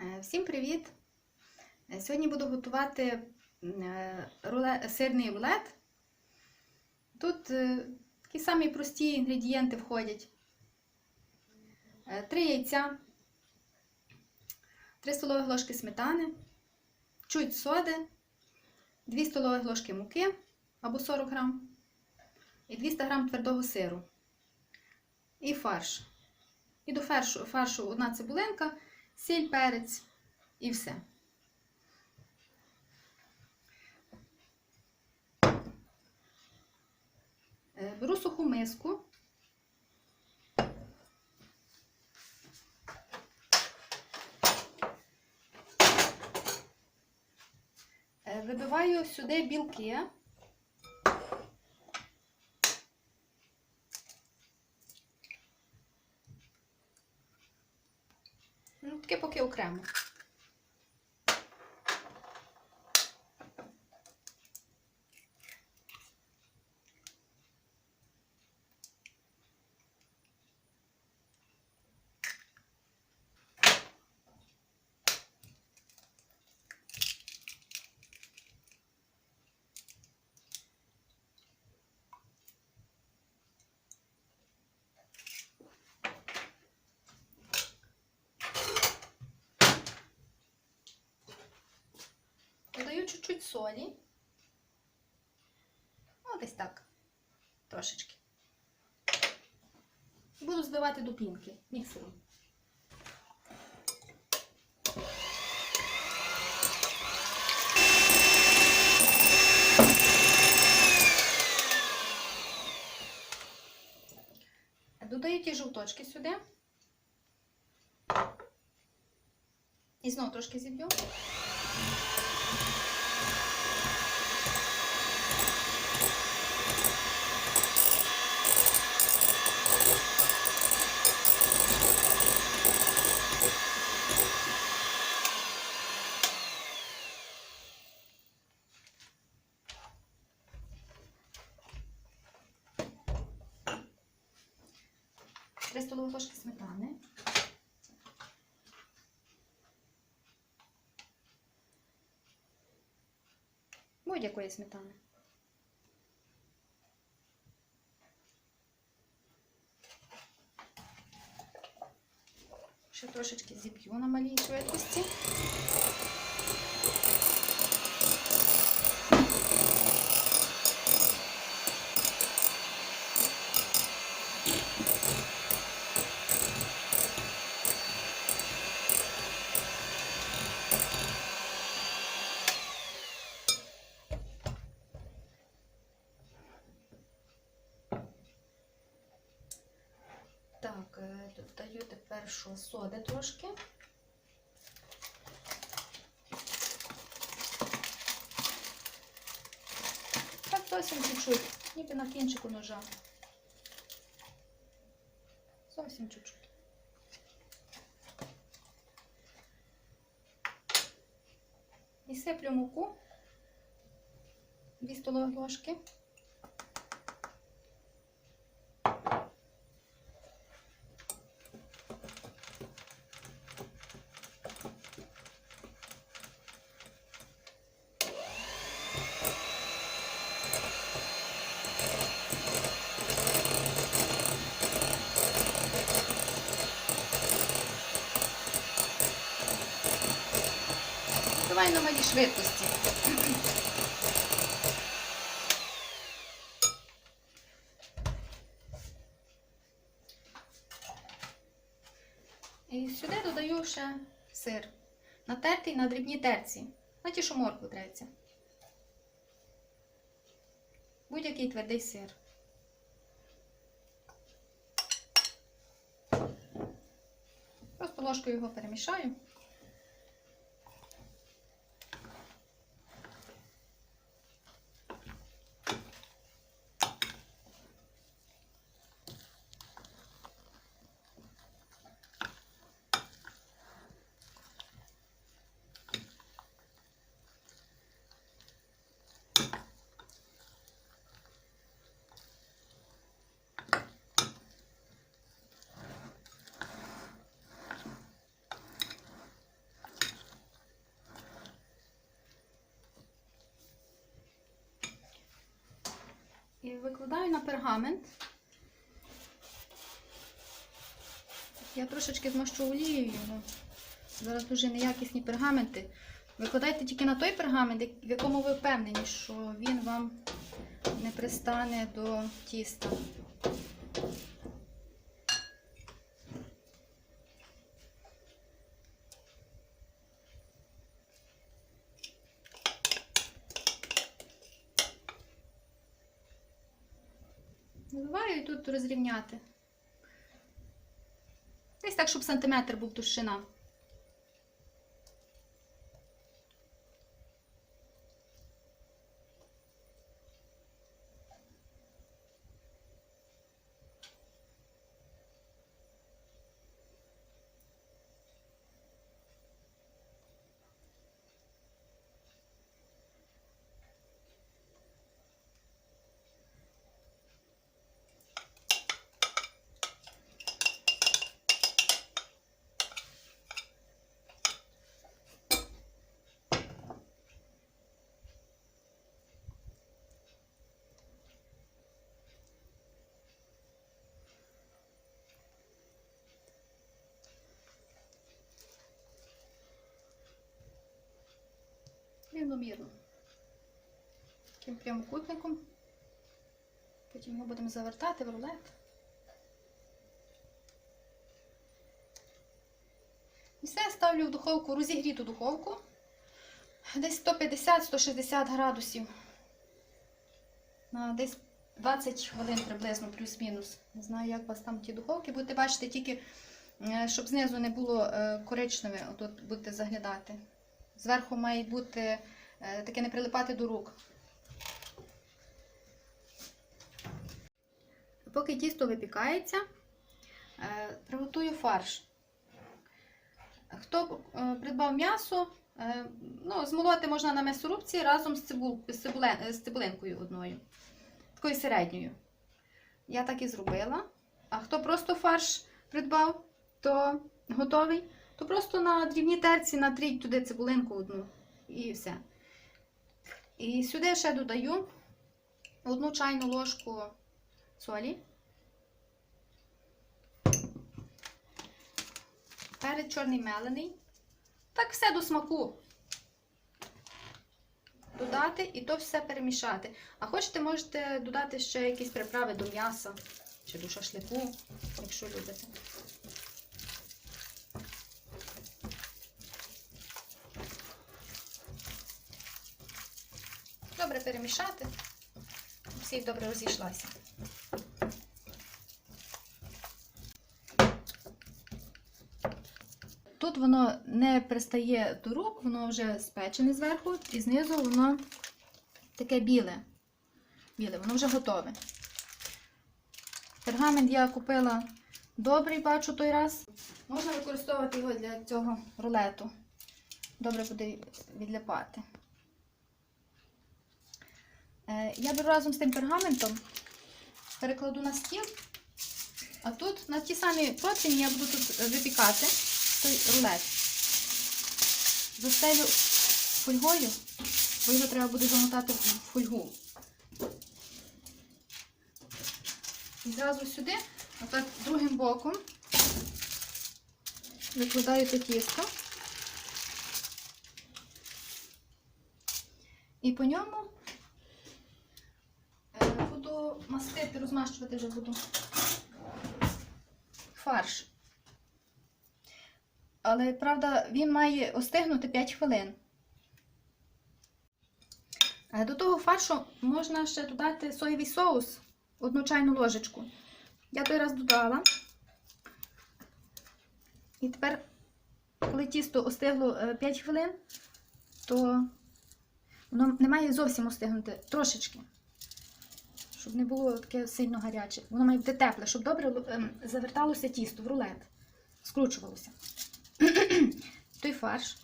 Е, Всім привіт! Е, Сьогодні буду готувати е, сирний рулет. Тут такі самі прості інгредієнти входять. Три яйця, 3 столові ложки сметани, чуть соди, 2 столові ложки муки або 40 грам і 200 грам твердого сиру. І фарш. І до фаршу, фаршу одна цибулинка, сіль, перець і все. Е, Беру суху миску. Е, Вибиваю сюди білки. Ну, таке поки окремо. Додаю чуть-чуть солі. О, десь так. Трошечки. Буду збивати до пінки міксером. Додаю ті жовточки сюди. І знову трошки зіб'ю. Три столові ложки сметани. Будь-якої сметани. Ще трошечки зіб'ю на малій швидкості. Так, е, додаю соди трошки. Так, зовсім чуть-чуть, ніби на кінчику ножа. Зовсім чуть-чуть. І сиплю муку. 2 столові ложки. Давай на малій швидкості. І сюди додаю ще сир. Натертий на дрібній терці. На ті, що моркву треться. Будь-який твердий сир. Просто ложкою його перемішаю. Викладаю на пергамент. Я трошечки змащу олією. його. Зараз дуже неякісні пергаменти. Викладайте тільки на той пергамент, в якому ви впевнені, що він вам не пристане до тіста. Заливаю і тут розрівняти. Десь так, щоб сантиметр був товщина. Рівномірно. Таким прямокутником. Потім його будемо завертати в рулет. І все ставлю в духовку, розігріту духовку. Десь 150-160 градусів. На десь 20 хвилин приблизно, плюс-мінус. Не знаю, як у вас там ті духовки. Будете бачити тільки, е, щоб знизу не було е, коричневе, отут будете заглядати. Зверху має бути таке не прилипати до рук. Поки тісто випікається, е, приготую фарш. Хто е, придбав м'ясо, е, ну, змолоти можна на м'ясорубці разом з, цибул, з, цибуле- з цибулинкою одною, такою середньою. Я так і зробила. А хто просто фарш придбав, то готовий, то просто на дрібній терці натріть туди цибулинку одну і все. І сюди ще додаю одну чайну ложку солі. Перець чорний мелений. Так все до смаку. Додати і то все перемішати. А хочете, можете додати ще якісь приправи до м'яса чи до шашлику, якщо любите. Добре перемішати. Всі добре розійшлася. Тут воно не пристає до рук, воно вже спечене зверху, і знизу воно таке біле. Біле, воно вже готове. Пергамент я купила добрий, бачу той раз. Можна використовувати його для цього рулету. Добре буде відляпати. Е, Я беру разом з тим пергаментом, перекладу на стіл, а тут на ті самі противні я буду тут випікати той рулет. Застелю фольгою, бо його треба буде замотати в фольгу. І зразу сюди, отак другим боком, викладаю те тісто. І по ньому мастити, розмащувати вже буду фарш. Але, правда, він має остигнути 5 хвилин. Е, До того фаршу можна ще додати соєвий соус, одну чайну ложечку. Я той раз додала. І тепер, коли тісто остигло е, 5 хвилин, то воно не має зовсім остигнути трошечки. Щоб не було таке сильно гаряче. Воно має бути тепле, щоб добре ем, заверталося тісто в рулет, скручувалося. Той фарш.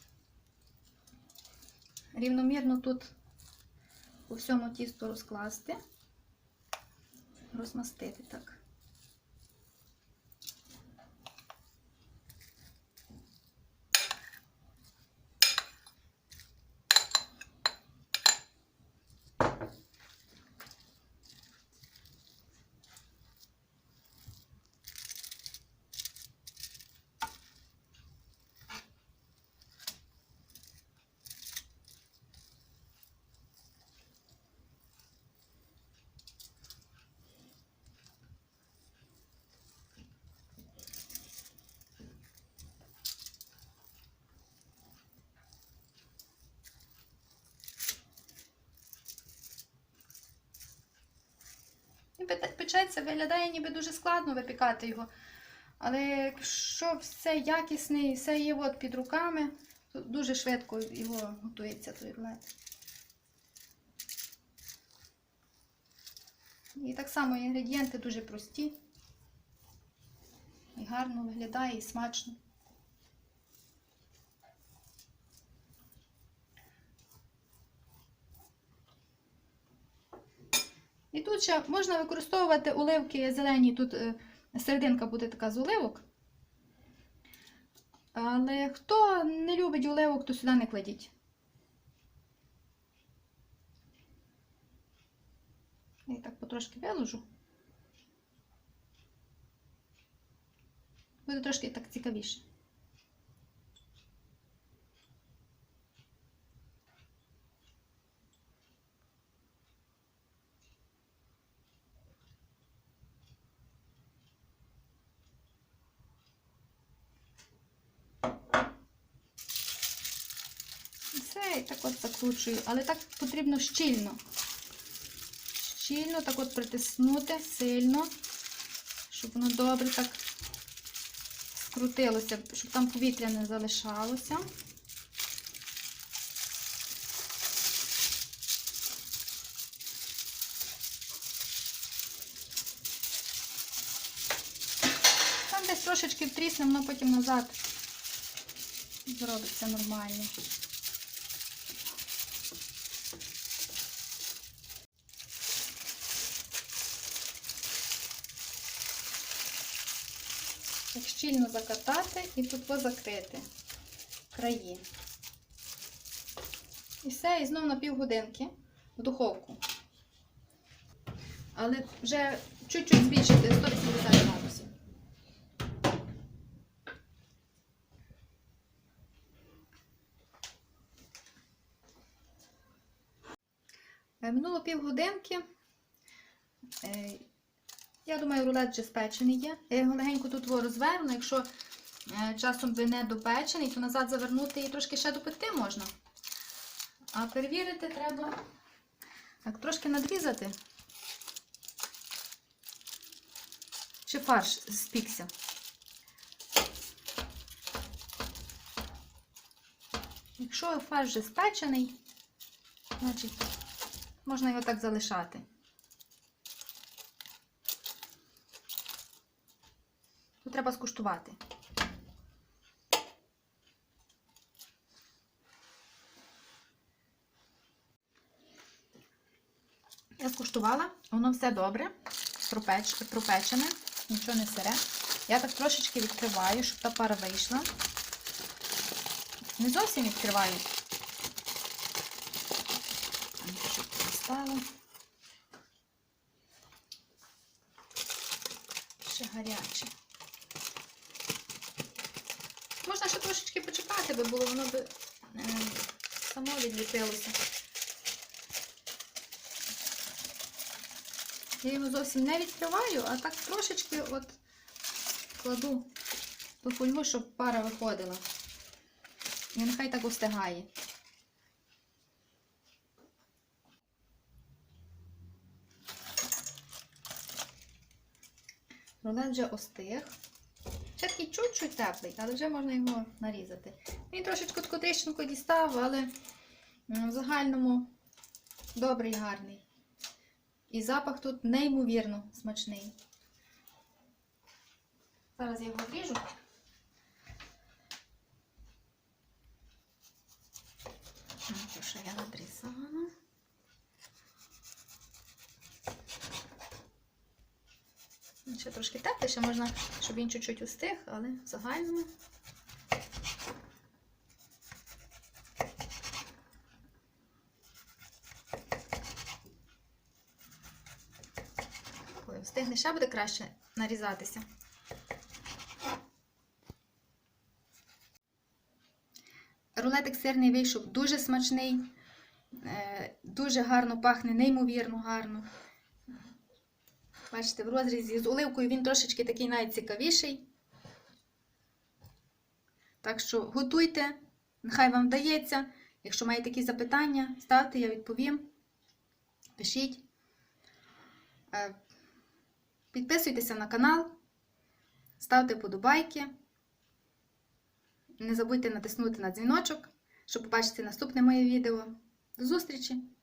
Рівномірно тут по всьому тісту розкласти, розмастити так. Печеться, виглядає ніби дуже складно випікати його. Але якщо все якісне, все є от під руками, то дуже швидко його готується той рулет. І так само інгредієнти дуже прості. І гарно виглядає, і смачно. І тут ще можна використовувати оливки зелені, тут е, серединка буде така з оливок. Але хто не любить оливок, то сюди не кладіть. Я так потрошки виложу. Буде трошки так цікавіше. І Все, і так але так потрібно щільно. Щільно так от притиснути сильно, щоб воно добре так скрутилося, щоб там повітря не залишалося. Там десь трошечки втрісне, воно потім назад зробиться нормально. Так щільно закатати і тут позакрити краї. І все, і знову на півгодинки в духовку. Але вже чуть-чуть збільшити 180 градусів. Е, Минуло півгодинки. Я думаю, рулет вже спечений є. Я його легенько тут розверну. Якщо е, часом ви не допечений, то назад завернути і трошки ще допекти можна. А перевірити треба так, трошки надрізати. Чи фарш спікся. Якщо фарш вже спечений, значить можна його так залишати. Треба скуштувати. Я скуштувала, воно все добре, пропеч, пропечене, нічого не сире. Я так трошечки відкриваю, щоб та пара вийшла. Не зовсім відкриваю. Там. Ще гаряче. Можна ще трошечки почекати, би було, воно би е, само відліпилося. Я його зовсім не відкриваю, а так трошечки от кладу ту фольгу, щоб пара виходила. І нехай так остигає. Рулет вже остиг. Ще такий чуть-чуть теплий, але вже можна його нарізати. Він трошечки таку тріщинку дістав, але в загальному добрий, гарний. І запах тут неймовірно смачний. Зараз я його ріжу. Що я надрізала. Ще трошки теплий, ще можна, щоб він чуть-чуть устиг, але в загальному. Коли встигне, ще буде краще нарізатися. Рулетик сирний вийшов дуже смачний, е, дуже гарно пахне, неймовірно гарно. Бачите, в розрізі з оливкою він трошечки такий найцікавіший. Так що готуйте, нехай вам вдається. Якщо маєте якісь запитання, ставте, я відповім. Пишіть. Е, Підписуйтеся на канал, ставте вподобайки. Не забудьте натиснути на дзвіночок, щоб побачити наступне моє відео. До зустрічі!